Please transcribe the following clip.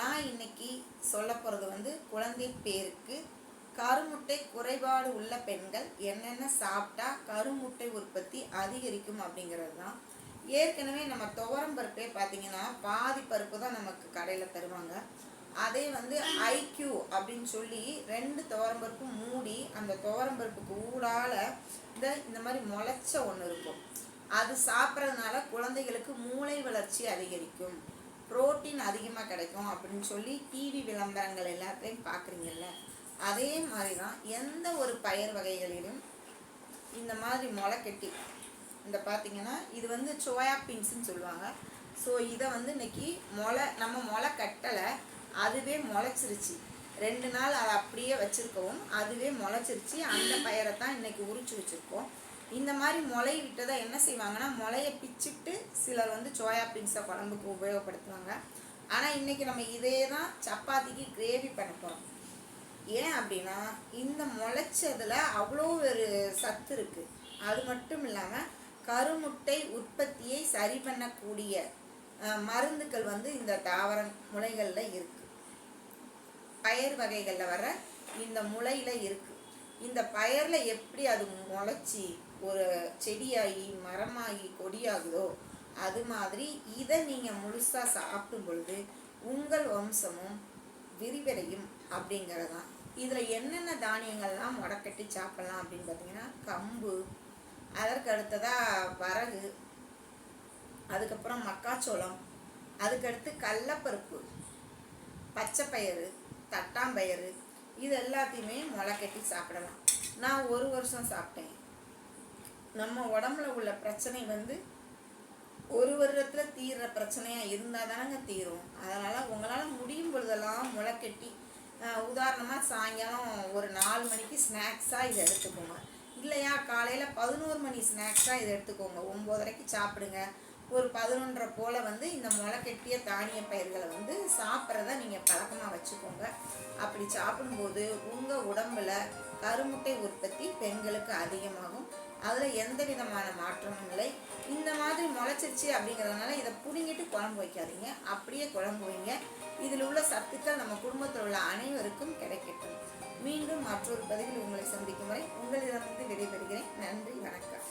நான் இன்னைக்கு சொல்ல போகிறது வந்து குழந்தை பேருக்கு கருமுட்டை குறைபாடு உள்ள பெண்கள் என்னென்ன சாப்பிட்டா கருமுட்டை உற்பத்தி அதிகரிக்கும் அப்படிங்கிறது தான். ஏற்கனவே நம்ம துவரம் பருப்பே பார்த்தீங்கன்னா பாதி பருப்பு தான் நமக்கு கடையில் தருவாங்க. அதே வந்து ஐக்யூ அப்படின்னு சொல்லி ரெண்டு துவரம்பருப்பு மூடி அந்த துவரம்பருப்புக்கு ஊடால இந்த இந்த மாதிரி முளைச்ச ஒன்று இருக்கும். அது சாப்பிட்றதுனால குழந்தைகளுக்கு மூளை வளர்ச்சி அதிகரிக்கும். புரோட்டீன் அதிகமாக கிடைக்கும் அப்படின்னு சொல்லி டிவி விளம்பரங்கள் எல்லாத்தையும் பார்க்குறீங்கல்ல? அதே மாதிரி தான் எந்த ஒரு பயிர் வகைகளிலும் இந்த மாதிரி முளை கட்டி இந்த பார்த்தீங்கன்னா இது வந்து சோயா பீன்ஸ்னு சொல்லுவாங்க. ஸோ இதை வந்து இன்னைக்கு முளை நம்ம முளை கட்டலை அதுவே முளைச்சிருச்சு. ரெண்டு நாள் அதை அப்படியே வச்சுருக்கவும் அதுவே முளைச்சிருச்சு. அந்த பயிரை தான் இன்னைக்கு உரிச்சு வச்சுருக்கோம். இந்த மாதிரி முளை விட்டதை என்ன செய்வாங்கன்னா முளையை பிச்சுட்டு சிலர் வந்து சோயா பீன்ஸை குழம்புக்கு உபயோகப்படுத்துவாங்க. ஆனால் இன்னைக்கு நம்ம இதே தான் சப்பாத்திக்கு கிரேவி பண்ண போகிறோம் ஏன் அப்படின்னா இந்த முளைச்சதுல அவ்வளோ ஒரு சத்து இருக்கு. அது மட்டும் இல்லாமல் கருமுட்டை உற்பத்தியை சரி பண்ணக்கூடிய மருந்துகள் வந்து இந்த தாவர முளைகளில் இருக்கு. பயிர் வகைகளில் வர இந்த முளையில் இருக்கு. இந்த பயிரில் எப்படி அது முளைச்சி ஒரு செடியாகி மரமாகி கொடியாகுதோ அது மாதிரி இதை நீங்கள் முழுசாக சாப்பிடும் பொழுது உங்கள் வம்சமும் விரிவடையும் அப்படிங்கிறதான். இதில் என்னென்ன தானியங்கள்லாம் முடக்கட்டி சாப்பிடலாம் அப்படின்னு பார்த்தீங்கன்னா கம்பு அதற்கு அடுத்ததாக வரகு அதுக்கப்புறம் மக்காச்சோளம் அதுக்கடுத்து கடலப்பருப்பு பச்சைப்பயிறு தட்டாம்பயிறு இது எல்லாத்தையுமே முளைக்கட்டி சாப்பிடலாம். நான் ஒரு வருஷம் சாப்பிட்டேன். நம்ம உடம்புல உள்ள பிரச்சனை வந்து ஒரு வருடத்தில் தீர்ற பிரச்சனையாக இருந்தால் தானங்க தீரும். அதனால் உங்களால் முடியும் பொழுதெல்லாம் முளைக்கட்டி உதாரணமாக சாயங்காலம் ஒரு நாலு மணிக்கு ஸ்நாக்ஸாக இதை எடுத்துக்கோங்க. இல்லையா காலையில் பதினோரு மணி ஸ்நாக்ஸாக இதை எடுத்துக்கோங்க. ஒம்போதரைக்கு சாப்பிடுங்க. ஒரு பதினொன்றரை போல் வந்து இந்த முளைக்கட்டிய தானிய பயிர்களை வந்து சாப்பிட்றத நீங்கள் பழக்கமாக வச்சுக்கோங்க. அப்படி சாப்பிடும்போது உங்கள் உடம்பில் கருமுட்டை உற்பத்தி பெண்களுக்கு அதிகமாகும். அதில் எந்த விதமான மாற்றமும் இல்லை. இந்த மாதிரி முளைச்சிருச்சு அப்படிங்கிறதுனால இதை பிடுங்கிட்டு குழம்பு வைக்காதீங்க. அப்படியே குழம்பு வைங்க. இதில் உள்ள சத்துக்கள் நம்ம குடும்பத்தில் உள்ள அனைவருக்கும் கிடைக்கட்டும். மீண்டும் மற்றொரு பதிவில் உங்களை சந்திக்கும் வரை உங்களிடமிருந்து விடைபெறுகிறேன். நன்றி வணக்கம்.